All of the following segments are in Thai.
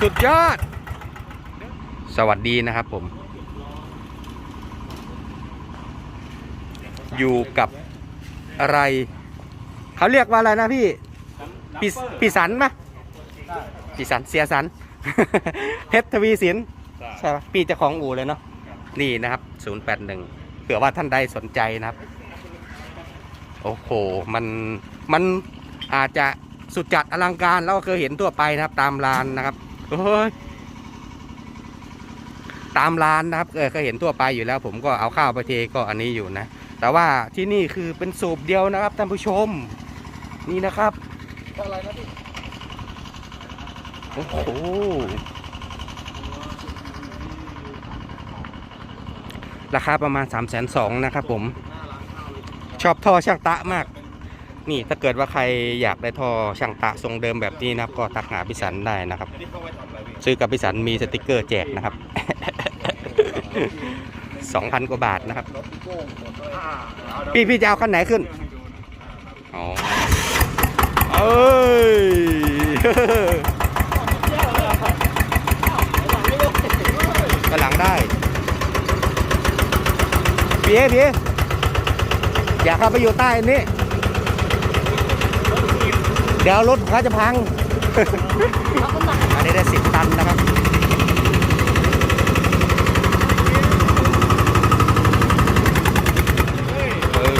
สุดยอด สวัสดีนะครับผม อยู่กับอะไร เขาเรียกว่าอะไรนะพี่ปีปีสันปะปีสันเสียสัน เพชรทวีสินใช่ปะปีเจ้าของอู่เลยเนาะนี่นะครับ 081 เผื่อว่าท่านใดสนใจนะครับ โอ้โห มัน มันอาจจะสุดจัดอลังการแล้วก็เคยเห็นทั่วไปนะครับ ตามร้านนะครับ เฮ้ยตามร้านนะครับเออเคยเห็นทั่วไปอยู่แล้ว ผมก็เอาข้าวไปเทก็อันนี้อยู่นะ แต่ว่าที่นี่คือเป็นสูบเดียวนะครับท่านผู้ชม นี่นะครับอะไรนะพี่โอ้โหราคาประมาณ3ามแสนสองนะครับผม ชอบท่อช่างตะมาก นี่ถ้าเกิดว่าใครอยากได้ท่อช่างตะทรงเดิมแบบนี้นะครับก็ทักหาพิสันได้นะครับ ซื้อกับพิสันมีสติกเกอร์แจกนะครับ 2,000 กว่าบาทนะครับ พี่พี่จะเอาขั้นไหนขึ้นอ๋อเอ้ยกำลังได้พี่เอพี่เอยากเข้าไปอยู่ใต้นนี้ เดี๋ยวรถเขาจะพัง อันนี้ได้สิบตันนะครับเฮ้ย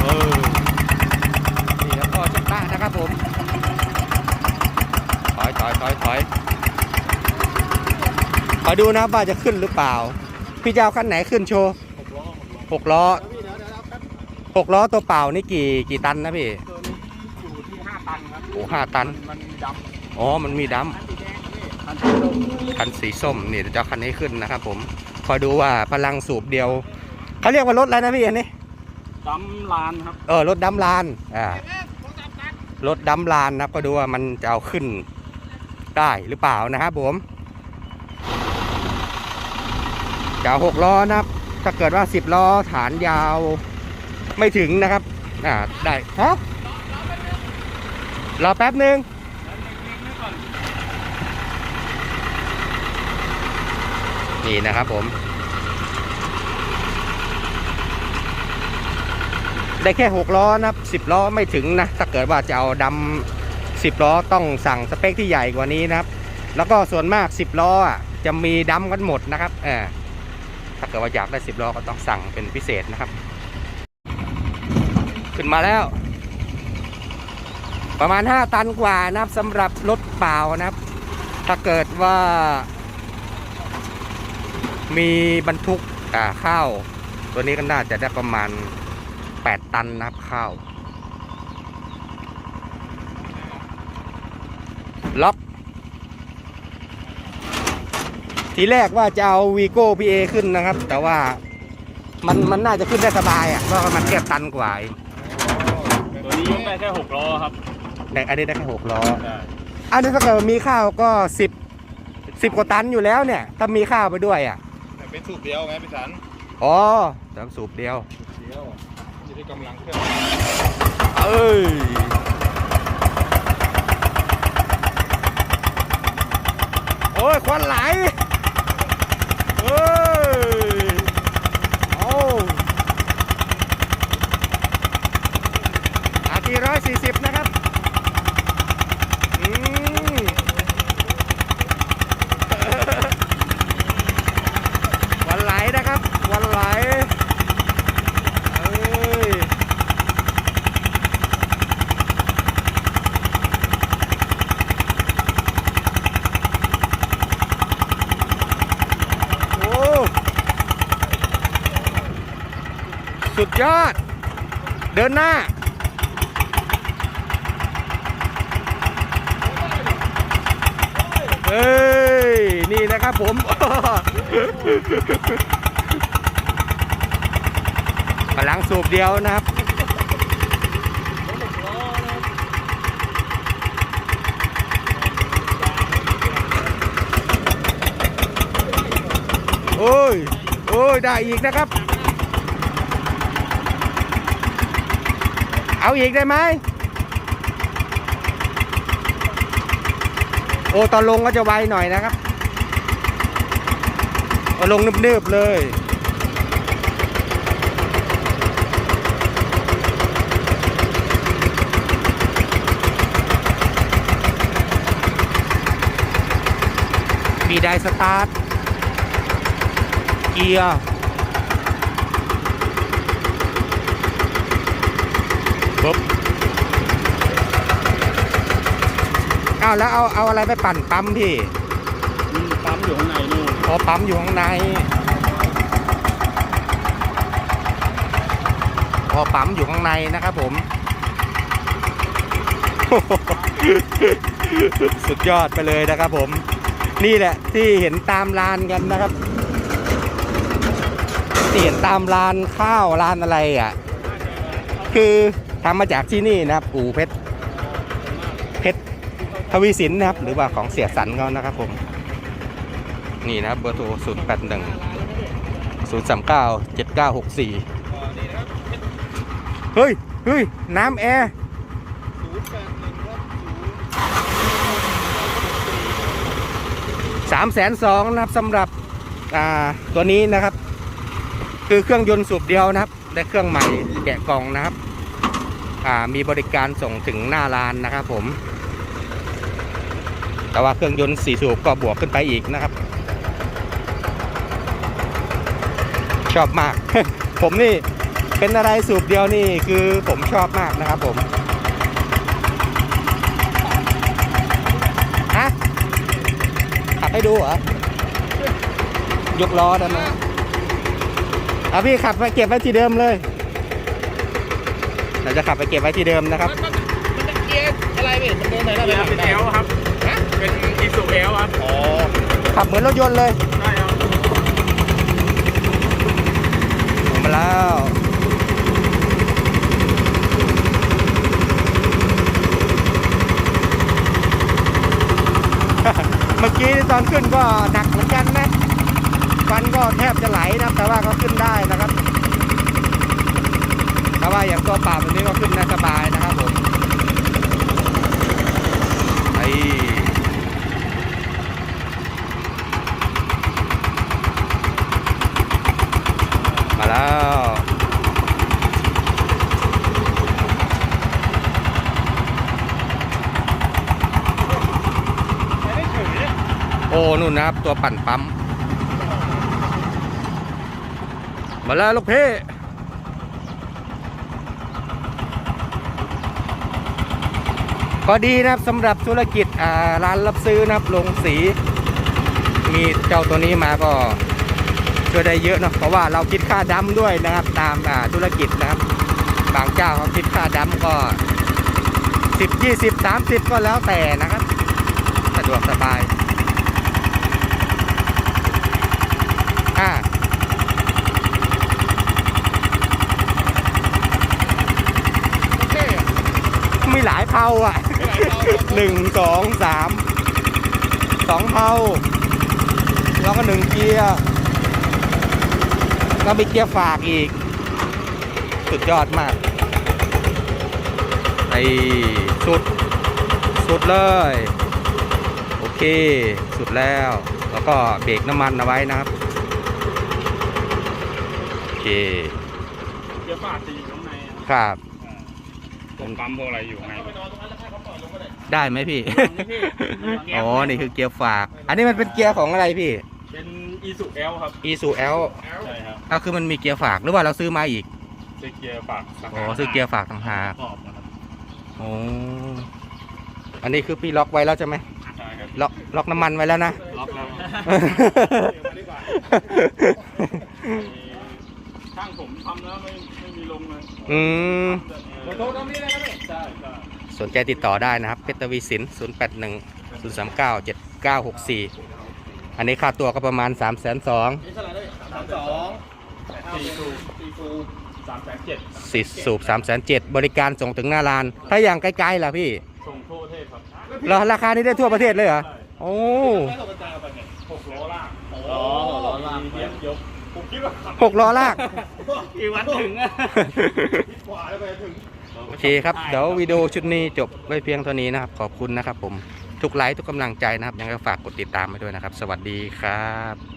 เออนี่แล้วก็จักรนะครับผม ถอยถอยถอยถอย ขอดูนะว่าจะขึ้นหรือเปล่า พี่จะเอาคันไหนขึ้นโชว์หกล้อพี่เดี๋ยวเดี๋ยวแป๊บหกล้อตัวเปล่านี่กี่กี่ตันนะพี่ตัวนี้อยู่ที่ห้าตันครับโอ้ห้าตันมันมีดำอ๋อมันมีดคันสีแดงพี่คันสีส้มำคันสีส้มนี่เดี๋ยวจะเอาคันนี้ขึ้นนะครับ ผมคอยดูว่าพลังสูบเดียวเขาเรียกว่ารถอะไรนะพี่อันนี้ดำลานครับเออรถดำลานอ่ารถดำลานนะครับก็ดูว่ามันจะเอาขึ้นได้หรือเปล่านะครับผม จะเอาหกล้อนะครับถ้าเกิดว่าสิบล้อฐานยาวไม่ถึงนะครับ อ่าได้ฮะรอแป๊บหนึ่งนี่นะครับผม ได้แค่6ล้อนะครับ10ล้อไม่ถึงนะถ้าเกิดว่าจะเอาดำ10ล้อต้องสั่งสเปคที่ใหญ่กว่านี้นะครับ แล้วก็ส่วนมาก10ล้ออะจะมีดำกันหมดนะครับเออ ถ้าเกิดว่าอยากได้10ล้อก็ต้องสั่งเป็นพิเศษนะครับ ขึ้นมาแล้ว ประมาณ 5 ตันกว่านะครับสำหรับรถเปล่านะครับ ถ้าเกิดว่า มีบรรทุกข้าว ตัวนี้ก็น่าจะได้ประมาณ 8 ตันนะครับข้าวล็อก ทีแรกว่าจะเอาวีโก้พีเอขึ้นนะครับ แต่ว่ามันมันน่าจะขึ้นได้สบายอะเพราะว่ามันแค่ตันกว่าเองตัวนี้ได้แค่หกล้อครับแต่อันนี้ได้แค่หกล้อ ได้อันนี้ถ้าเกิดมีข้าวก็สิบสิบกว่าตันอยู่แล้วเนี่ย ถ้ามีข้าวไปด้วยอะเป็นสูบเดียวไงพี่สันอ๋อแต่สูบเดียว เดียวจะได้กำลังเครื่องเอ้ยโอ้ยควันไหลเอ้ยโอ้อาทีร้อยสี่สิบนะครับ อืม ควันไหลนะครับควันไหล เอ้ย โอ้ สุด ยอด เดินหน้า เอ้ย นี่นะครับผม พลังสูบเดียวนะครับโอ้ย โอ้ย ได้อีกนะครับ เอาอีกได้ไหมโอ้ตอนลงก็จะไวหน่อยนะครับลงนึบๆเลยมีได้สตาร์ทเกียร์ปุ๊บเอาแล้วเอาเอาอะไรไปปั่นปั๊มพี่ปั๊มอยู่ข้างในนู่นพอปั๊มอยู่ข้างในพอปั๊มอยู่ข้างในนะครับผม สุดยอดไปเลยนะครับผม นี่แหละที่เห็นตามลานกันนะครับที่เห็นตามลานข้าวลานอะไรอะ คือทำมาจากที่นี่นะครับ อู่เพชรเพชร ทวีสินนะครับ หรือว่าของเสียสันเขานะครับผม นี่นะครับเบอร์โทร0 8 1 0 3 9 7 9 6 4 เฮ้ยเฮ้ยน้ำแอร์สามแสนสองนะครับสำหรับตัวนี้นะครับ คือเครื่องยนต์สูบเดียวนะครับและเครื่องใหม่แกะกล่องนะครับมีบริการส่งถึงหน้าร้านนะครับผม แต่ว่าเครื่องยนต์สี่สูบก็บวกขึ้นไปอีกนะครับ ชอบมาก ผมนี่เป็นอะไรสูบเดียวนี่คือผมชอบมากนะครับผมฮะขับให้ดูเหรอยกล้อได้ไหมเอาพี่ขับไปเก็บไว้ที่เดิมเลยเราจะขับไปเก็บไว้ที่เดิมนะครับมันเป็นเกียร์อะไรพี่มันเดินไหนแล้วเป็นเอลครับ เป็นอีซูเอลครับอ๋อขับเหมือนรถยนต์เลยใช่ครับลงมาแล้วเมื่อกี้ตอนขึ้นก็หนักเหมือนกันนะฟันก็แทบจะไหลนะครับแต่ว่าก็ขึ้นได้นะครับแต่ว่าอย่างตัวเปล่าแบบนี้ก็ขึ้นได้สบายนะครับผมไอมาแล้ว โอ้ นะครับ ตัวปั่นปั๊ม มาแล้วลูกเพ่ก็ดีนะครับสำหรับธุรกิจร้านรับซื้อนะครับลงสี มีเจ้าตัวนี้มาก็ช่วยได้เยอะเนอะเพราะว่าเราคิดค่าดั้มด้วยนะครับ ตามธุรกิจนะครับ บางเจ้าเขาคิดค่าดั้มก็10 20 30ก็แล้วแต่นะครับ สะดวกสบาย อ่ามีหลายเผาอะหนึ่งสองสามสองเผาแล้วก็หนึ่งเกียร์แล้วมีเกียร์ฝากอีก สุดยอดมากไอ้สุด สุดเลย โอเค สุดแล้ว แล้วก็เบรกน้ำมันเอาไว้นะครับโอ เคเกียร์ฝาดจะอยู่ข้างในอะครับพวกปั๊มพวกอะไรอยู่ข้างใน ได้ไหมพี่นี่พี่ อ๋อ นี่คือเกียร์ฝาก อันนี้มันเป็นเกียร์ของอะไรพี่เป็นอีซูเอลครับ e s u l ใช่ครับอะคือมันมีเกียร์ฝาก หรือว่าเราซื้อมาอีก ซื้อเกียร์ฝากต่างอ๋อหากซื้อเกียร์ฝากต่างหากขอบนะครับอ๋อ อันนี้คือพี่ล็อกไว้แล้วใช่ไหมใช่ครับล็อกล็อกน้ำมันไว้แล้วนะ ล็อกแล้ว ช่างผมทำแล้วไม่ไม่มีลงเลยอืมโทรตรงนี้เลยนะพี่ใช่ใช่สนใจติดต่อได้นะครับเพชรทวีสิน0 8 1 0 3 9 7 9 6 4 อันนี้ค่าตัวก็ประมาณ 3 2 0 0 0สามสองสี่สูบสี่สูบสามแสนเจ็ด4สูบ3 7 0 0บริการส่งถึงหน้าร้าน ถ้าอย่างไกลๆล่ะพี่ส่งทั่วประเทศครับแล้วราคานี้ได้ทั่วประเทศเลยเหรอ โอ้หกล้อล่างอ๋อหกล้อล่างเย็บยก ผมคิดว่าขับหกล้อลากกี่วันถึงอะเโอเคครับ เดี๋ยววิดีโอชุดนี้จบไว้เพียงเท่านี้นะครับ ขอบคุณนะครับผม ทุกไลค์ทุกกำลังใจนะครับ ยังไงก็ฝากกดติดตามไปด้วยนะครับ สวัสดีครับ